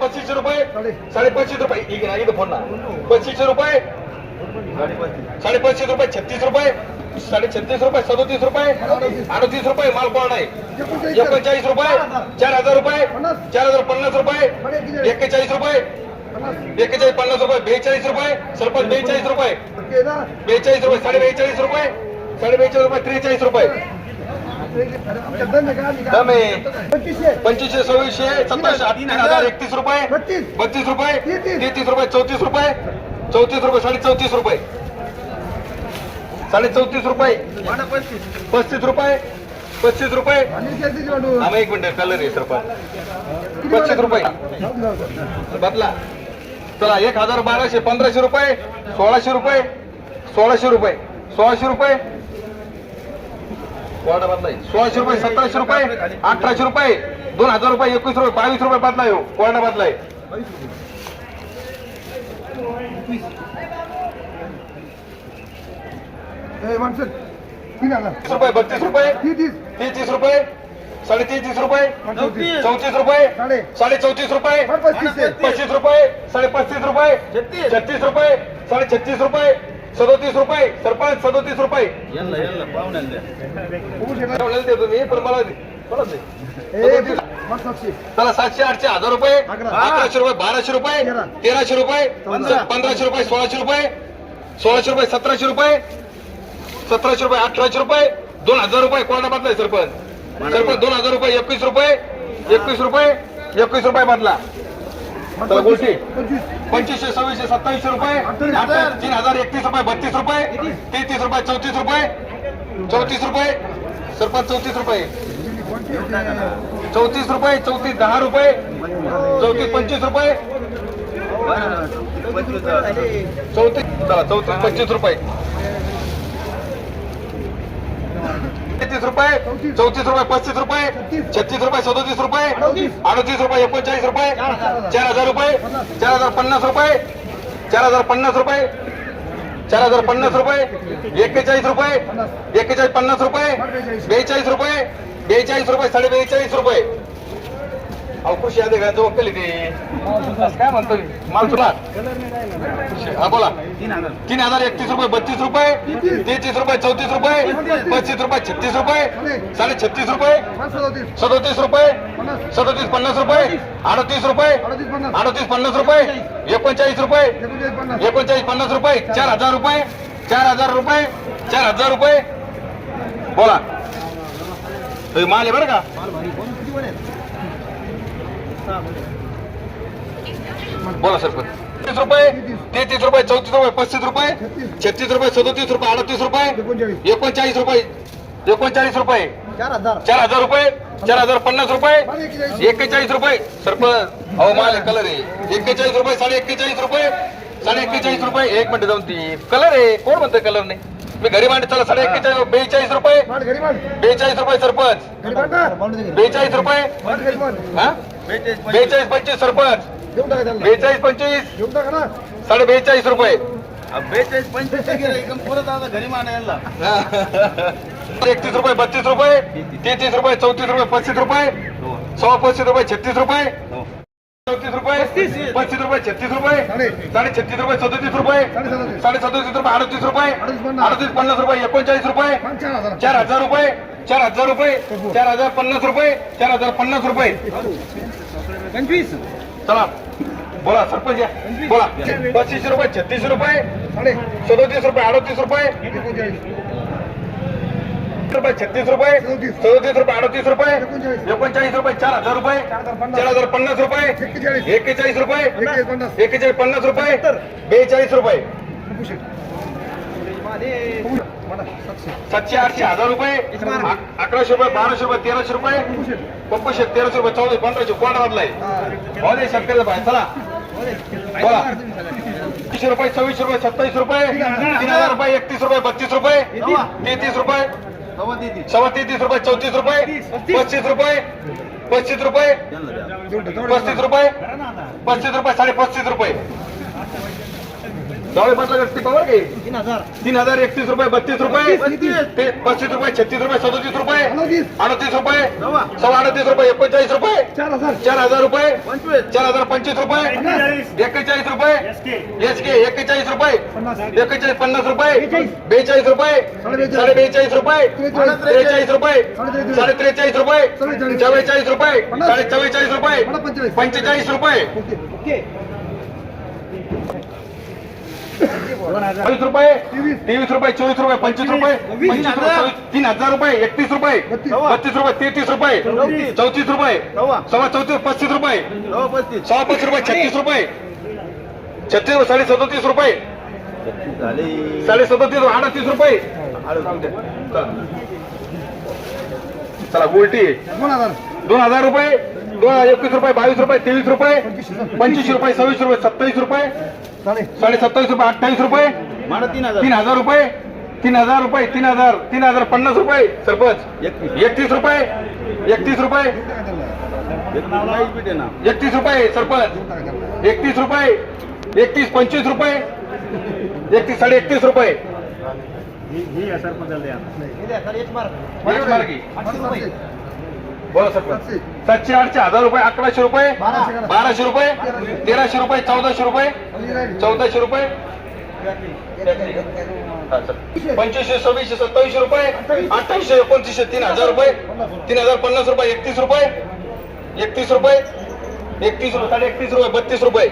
पस्तीसशे रुपये साडेपाचशे रुपये. इकडे ना, फोन ना. पस्तीसशे रुपये साडेपाचशे रुपये छत्तीस रुपये साडे छत्तीस रुपये सदोतीस रुपये अडतीस रुपये माल कोण आहे? एकोणचाळीस रुपये चार हजार रुपये चार हजार पन्नास रुपये एक्केचाळीस रुपये एक्केचाळीस पन्नास रुपये बेचाळीस रुपये सरपंच बेचाळीस रुपये बेचाळीस रुपये साडे बेचाळीस रुपये साडे बेचाळीस रुपये त्रेचाळीस रुपये. दमे. पंचवीसशे सव्वीसशे सत्तावीसशे तीन हजार एकतीस रुपये. बत्तीस रुपये तेहतीस रुपये चौतीस रुपये. चौतीस रुपये साडे चौतीस रुपये. साडे चौतीस रुपये. पस्तीस रुपये. पस्तीस रुपये. आम्ही एक मिनिट कलर आहे सरपंच. पस्तीस रुपये. बदला. चला एक हजार बाराशे पंधराशे रुपये सोळाशे रुपये सोळाशे रुपये सोळाशे रुपये. बदलाय सोळाशे रुपये सतराशे रुपये अठराशे रुपये दोन हजार रुपये एकवीस रुपये बावीस रुपये बदलाय हो. कोरडा बदलाय. तीस रुपये बत्तीस रुपये तेहतीस रुपये साडे तेहतीस रुपये चौतीस. रुपये साडे. चौतीस रुपये पस्तीस रुपये साडे पस्तीस रुपये छत्तीस रुपये साडे छत्तीस रुपये सदोतीस रुपये सरपंच सदोतीस रुपये. ठेवलेलं ते तुम्ही पण मला मला दे. सदोतीस. चला सातशे आठशे हजार रुपये अकराशे रुपये बाराशे रुपये तेराशे रुपये पंधराशे रुपये सोळाशे रुपये सोळाशे रुपये सतराशे रुपये सतराशे रुपये अठराशे रुपये दोन हजार रुपये कोणाला बदलाय सरपंच. सरपंच दोन हजार रुपये एकवीस रुपये एकवीस रुपये एकवीस रुपये बदला. गोष्टी पंचवीसशे सव्वीसशे सत्तावीसशे रुपये तीन हजार एकतीस रुपये बत्तीस रुपये तेहतीस रुपये चौतीस रुपये चौतीस रुपये सरपंच चौतीस रुपये चौतीस रुपये चौतीस दहा रुपये चौतीस पंचवीस रुपये चौतीस चौतीस पंचवीस रुपये. तेहतीस रुपये चौतीस रुपये पस्तीस रुपये छत्तीस रुपये सदोतीस रुपये अडतीस रुपये एकोणचाळीस रुपये चार हजार रुपये चार हजार पन्नास रुपये चार हजार पन्नास रुपये चार हजार पन्नास रुपये एक्केचाळीस रुपये एक्केचाळीस पन्नास रुपये बेचाळीस रुपये बेचाळीस रुपये साडे बेचाळीस रुपये. अहो कृषी अधिकाऱ्याचं वकील आहे ते काय म्हणतो माल तुला? हा बोला. तीन हजार एकतीस रुपये बत्तीस रुपये तेहतीस रुपये चौतीस रुपये पस्तीस रुपये छत्तीस रुपये साडे छत्तीस रुपये सदोतीस रुपये सदोतीस पन्नास रुपये अडतीस रुपये अडतीस पन्नास रुपये एकोणचाळीस रुपये एकोणचाळीस पन्नास रुपये चार हजार रुपये चार हजार रुपये चार हजार रुपये. बोला. माल आहे बरं का? बोला सरपंच तीस रुपये तेहतीस रुपये चौतीस रुपये पस्तीस रुपये छत्तीस रुपये सदोतीस रुपये अडतीस रुपये एकोणचाळीस. रुपये एकोणचाळीस रुपये. चार हजार. रुपये चार हजार पन्नास रुपये एक्केचाळीस रुपये. सरपंच अहो माल कलर आहे. एक्केचाळीस रुपये साडे एक्केचाळीस रुपये साडे एक्केचाळीस रुपये. एक मिनिट जाऊन ती. कलर आहे. कोण म्हणतोय कलर नाही मी घरी मांडे चला साडे एक्केचाळीस बेचाळीस रुपये. बेचाळीस रुपये सरपंच. बेचाळीस रुपये. हा? बेचाळीस पंचवीस. सरपंच. बेचाळीस पंचवीस. साडे बेचाळीस रुपये. बेचाळीस पंचवीस एकदम परत आता घरी मानायला एकतीस रुपये बत्तीस रुपये. तेहतीस रुपये चौतीस रुपये पस्तीस रुपये. सव्वा पस्तीस रुपये छत्तीस रुपये. चौतीस रुपये पस्तीस रुपये छत्तीस रुपये. साडे छत्तीस रुपये सदोतीस रुपये. साडे सदोतीस. रुपये अडतीस रुपये. अडतीस पन्नास. रुपये एकोणचाळीस रुपये. चार हजार रुपये चार हजार रुपये चार हजार पन्नास रुपये चार हजार पन्नास रुपये. पंचवीस. चला बोला सरपंच या. बोला. पस्तीसशे रुपये छत्तीसशे रुपये सदोतीस रुपये अडतीस रुपये. रुपये छत्तीस रुपये सदोतीस रुपये अडतीस रुपये एकोणचाळीस रुपये चार हजार रुपये चार हजार पन्नास रुपये एक्केचाळीस रुपये एक्केचाळीस पन्नास रुपये बेचाळीस रुपये. सातशे. आठशे हजार रुपये अक- अकराशे रुपये बाराशे रुपये तेराशे रुपये पप्पूशे तेराशे रुपये चौदा पंधराशे कोण वाढलाय हो. शेतकऱ्याचा भाई चला. बोला. तीनशे रुपये सव्वीस रुपये सत्तावीस रुपये तीन हजार रुपये एकतीस रुपये बत्तीस रुपये तेहतीस रुपये सव्वा तेहतीस. रुपये चौतीस रुपये पस्तीस रुपये पस्तीस रुपये पस्तीस रुपये पस्तीस रुपये साडे पस्तीस रुपये. जावळे पाटला गट टिपावर घे. तीन हजार. तीन हजार एकतीस रुपये बत्तीस रुपये. पस्तीस. ते पस्तीस रुपये छत्तीस रुपये सदोतीस रुपये. अडतीस. अडतीस रुपये. सव्वा. सव्वा अडतीस रुपये एकोणचाळीस रुपये. चार हजार. चार हजार रुपये. पंचवीस. चार हजार पंचवीस रुपये. एक्केचाळीस रुपये. एस के एक्केचाळीस रुपये. पन्नास. एक्केचाळीस पन्नास रुपये. बेचाळीस. बेचाळीस रुपये. साडेबेचाळीस. साडे बेचाळीस रुपये. त्रेचाळीस. त्रेचाळीस रुपये. साडेत्रेचाळीस. साडे त्रेचाळीस रुपये. चव्वेचाळीस. चव्वेचाळीस रुपये. पन्नास. साडे चव्वेचाळीस रुपये. पन्नास पंचेचाळीस. पंचेचाळीस रुपये. ओके. ओके. बावीस रुपये तेवीस. रुपये चोवीस रुपये पंचवीस रुपये वीस पंचवीस रुपये तीन हजार रुपये एकतीस रुपये बत्तीस. रुपये तेहतीस रुपये चौतीस. रुपये सव्वा. चौतीस पस्तीस रुपये. सव्वा पस्तीस. रुपये छत्तीस रुपये. छत्तीस साडे सदोतीस रुपये. साडे सदोतीस अडतीस रुपये. चला उलटी. दोन हजार. दोन हजार रुपये. एकवीस रुपये बावीस रुपये तेवीस रुपये पंचवीस रुपये सव्वीस रुपये सत्तावीस रुपये साडे सत्तावीस रुपये अठ्ठावीस रुपये तीन हजार. तीन हजार रुपये तीन हजार रुपये तीन हजार तीन हजार पन्नास रुपये सरपंच. एकतीस. एकतीस रुपये एकतीस रुपये. एकतीस रुपये सरपंच. एकतीस रुपये एकतीस पंचवीस रुपये एकतीस साडे एकतीस रुपये एक मार्गी. बोला सरपंच सातशे आठशे हजार रुपये अकराशे रुपये बाराशे बाराशे रुपये तेराशे रुपये चौदाशे रुपये चौदाशे रुपये. सर. पंचवीसशे सव्वीसशे सत्तावीसशे रुपये अठ्ठावीसशे एकोणतीसशे तीन हजार रुपये तीन हजार पन्नास रुपये एकतीस रुपये एकतीस रुपये एकतीस रुपये साडे एकतीस रुपये बत्तीस रुपये.